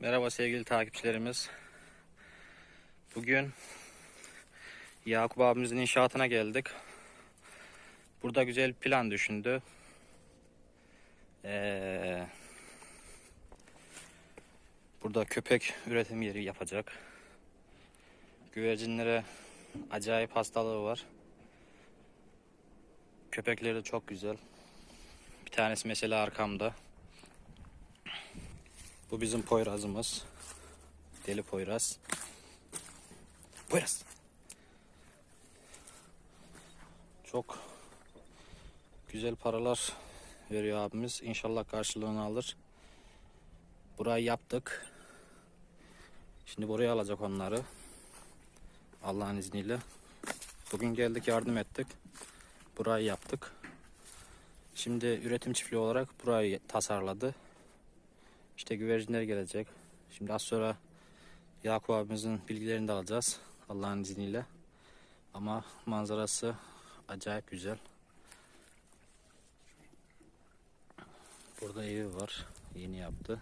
Merhaba sevgili takipçilerimiz. Bugün Yakup abimizin inşaatına geldik. Burada güzel bir plan düşündü. Ee, burada köpek üretim yeri yapacak. Güvercinlere acayip hastalığı var. Köpekleri de çok güzel. Bir tanesi mesela arkamda. Bu bizim Poyraz'ımız. Deli Poyraz. Poyraz. Çok güzel paralar veriyor abimiz. İnşallah karşılığını alır. Burayı yaptık. Şimdi buraya alacak onları. Allah'ın izniyle. Bugün geldik yardım ettik. Burayı yaptık. Şimdi üretim çiftliği olarak burayı tasarladı. İşte güvercinler gelecek. Şimdi az sonra Yakup abimizin bilgilerini de alacağız. Allah'ın izniyle. Ama manzarası acayip güzel. Burada evi var. Yeni yaptı.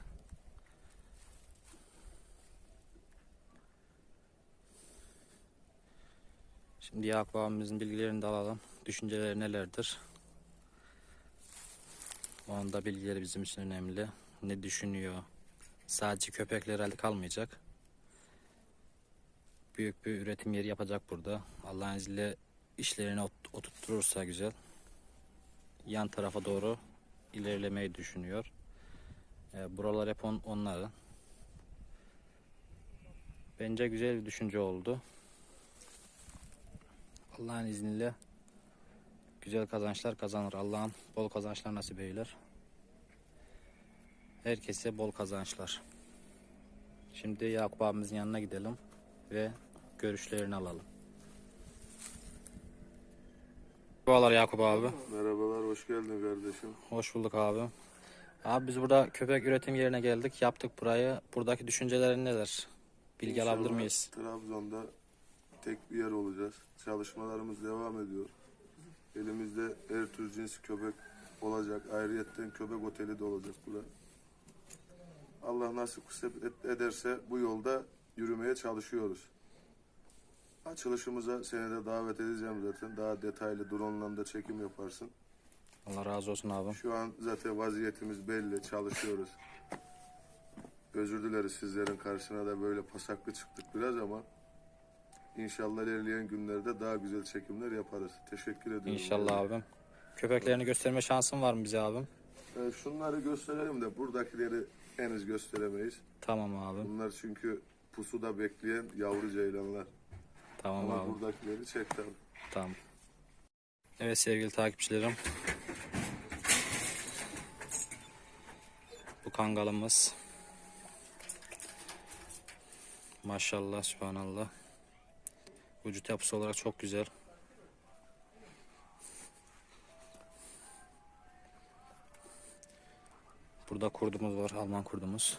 Şimdi Yakup abimizin bilgilerini de alalım. Düşünceleri nelerdir? Onun da bilgileri bizim için önemli. Ne düşünüyor? Sadece köpekler herhalde kalmayacak. Büyük bir üretim yeri yapacak burada. Allah'ın izniyle işlerini ot- oturtturursa güzel. Yan tarafa doğru ilerlemeyi düşünüyor. E, buralar hep on, onların. Bence güzel bir düşünce oldu. Allah'ın izniyle güzel kazançlar kazanır. Allah'ım bol kazançlar nasip eyler. Herkese bol kazançlar. Şimdi Yakup abimizin yanına gidelim ve görüşlerini alalım. Merhabalar Yakup abi. Merhabalar, hoş geldin kardeşim. Hoş bulduk abi. Abi biz burada köpek üretim yerine geldik. Yaptık burayı. Buradaki düşüncelerin neler? Bilgi alabilir miyiz? Trabzon'da tek bir yer olacağız. Çalışmalarımız devam ediyor. Elimizde her tür cins köpek olacak. Ayrıyetten köpek oteli de olacak burada. Allah nasip kısmet et- ederse bu yolda yürümeye çalışıyoruz. Açılışımıza seni de davet edeceğim zaten. Daha detaylı drone'la da çekim yaparsın. Allah razı olsun abi. Şu an zaten vaziyetimiz belli, çalışıyoruz. Özür dileriz sizlerin karşısına da böyle pasaklı çıktık biraz ama inşallah ilerleyen günlerde daha güzel çekimler yaparız. Teşekkür ediyorum. İnşallah abim. Köpeklerini gösterme şansın var mı bize abim? Ee, şunları gösterelim de buradakileri henüz gösteremeyiz. Tamam abi. Bunlar çünkü pusuda bekleyen yavru ceylanlar. Tamam Ama abi. buradakileri çek tabii. Tamam. Evet sevgili takipçilerim. Bu kangalımız. Maşallah, subhanallah. Vücut yapısı olarak çok güzel. Burada kurdumuz var, Alman kurdumuz.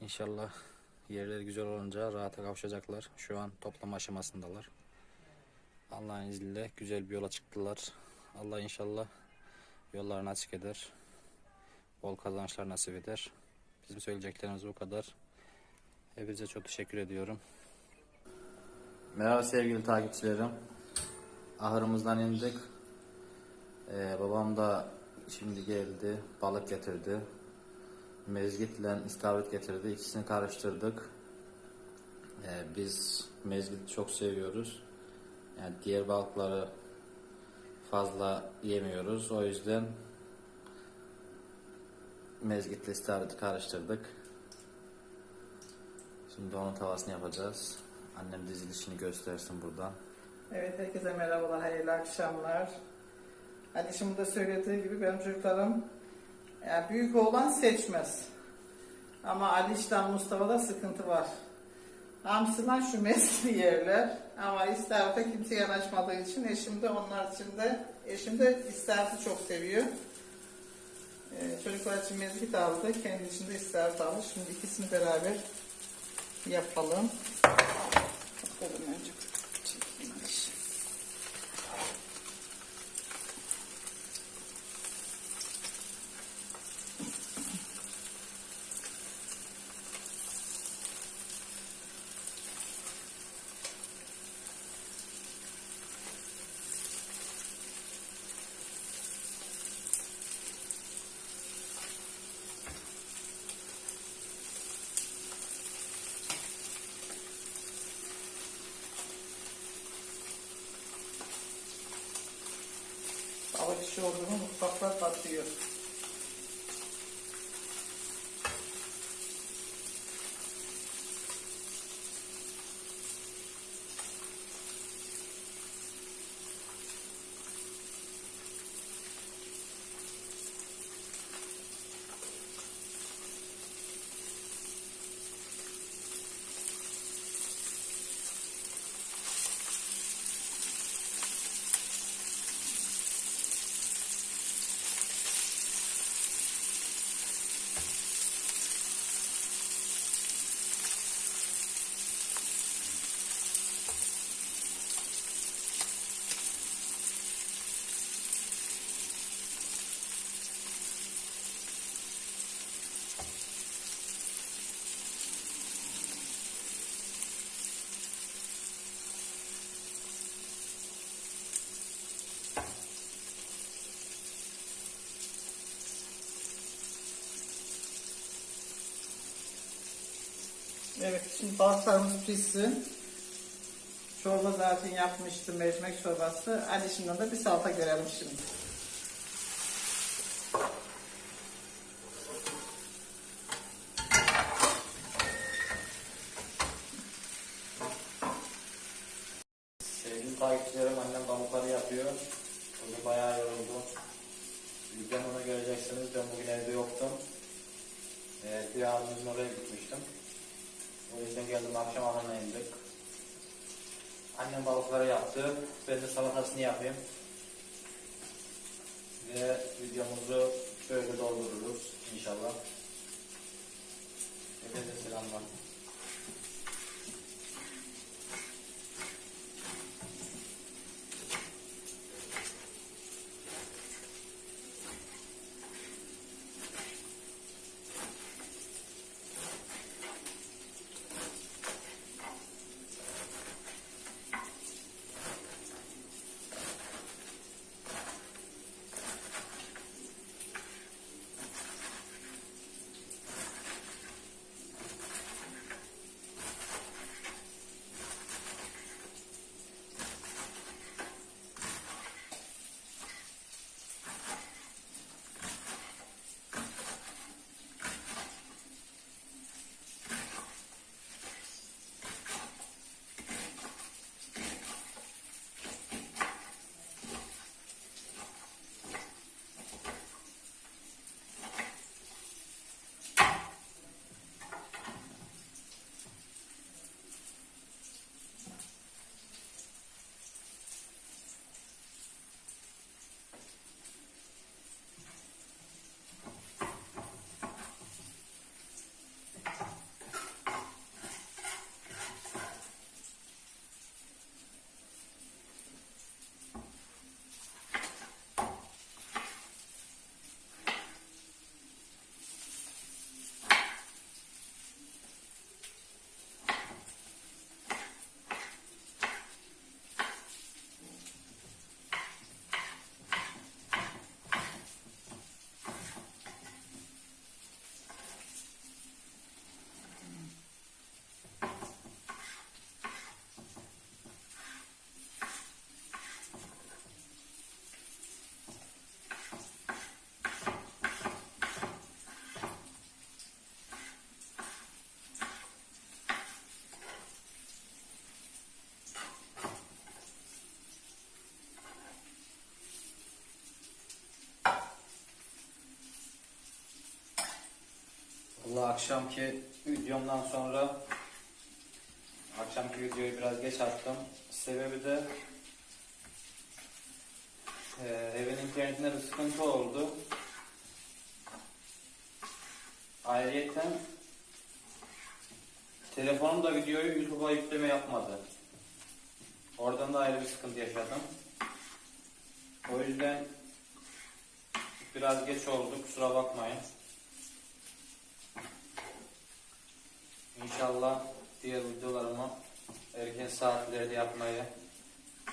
İnşallah yerleri güzel olunca rahata kavuşacaklar. Şu an toplama aşamasındalar. Allah'ın izniyle güzel bir yola çıktılar. Allah inşallah yollarını açık eder. Bol kazançlar nasip eder. Bizim söyleyeceklerimiz bu kadar. Hepinize çok teşekkür ediyorum. Merhaba sevgili takipçilerim. Ahırımızdan indik. Ee, babam da şimdi geldi. Balık getirdi. Mezgitle istavrit getirdi. İkisini karıştırdık. Ee, biz mezgit çok seviyoruz. Yani diğer balıkları fazla yemiyoruz. O yüzden mezgitle istavriti karıştırdık. Şimdi onun tavasını yapacağız. Annem dizilişini göstersin buradan. Evet, herkese merhabalar, hayırlı akşamlar. Hadi şimdi de söylediği gibi benim çocuklarım yani büyük oğlan seçmez. Ama Aliş'ten Mustafa'da sıkıntı var. Hamsılar şu meskili yerler ama istavrite kimse yanaşmadığı için eşim de onlar için de eşim de istavriti çok seviyor. Ee, çocuklar için mezgit aldı, kendi için de istavrit aldı. Şimdi ikisini beraber yapalım. Bakalım önce. Oldu mu mutfaklar patlıyor. Evet şimdi balıklarımız pişsin. Çorba zaten yapmıştım mercimek çorbası. Hadi şimdi de bir salata görelim şimdi. Sevgili takipçilerim annem pamukları yapıyor. Bugün bayağı yoruldu. Bizden onu göreceksiniz. Ben bugün evde yoktum. Ee, bir abimizin oraya gitmiştim. O yüzden geldim akşam ahana indik. Annem balıkları yaptı. Ben de salatasını yapayım. Ve videomuzu böyle doldururuz inşallah. Hepinize selamlar. Akşamki videomdan sonra akşamki videoyu biraz geç attım. Sebebi de e, evin internetinde bir sıkıntı oldu. Ayrıyeten telefonum da videoyu YouTube'a yükleme yapmadı. Oradan da ayrı bir sıkıntı yaşadım. O yüzden biraz geç oldu kusura bakmayın. İnşallah diğer videolarımı erken saatlerde yapmayı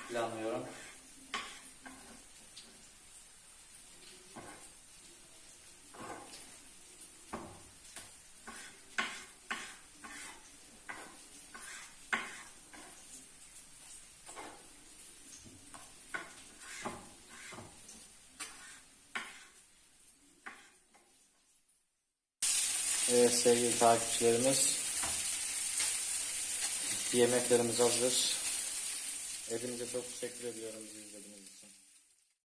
planlıyorum. Evet sevgili takipçilerimiz yemeklerimiz hazır. Hepinize çok teşekkür ediyorum bizi izlediğiniz.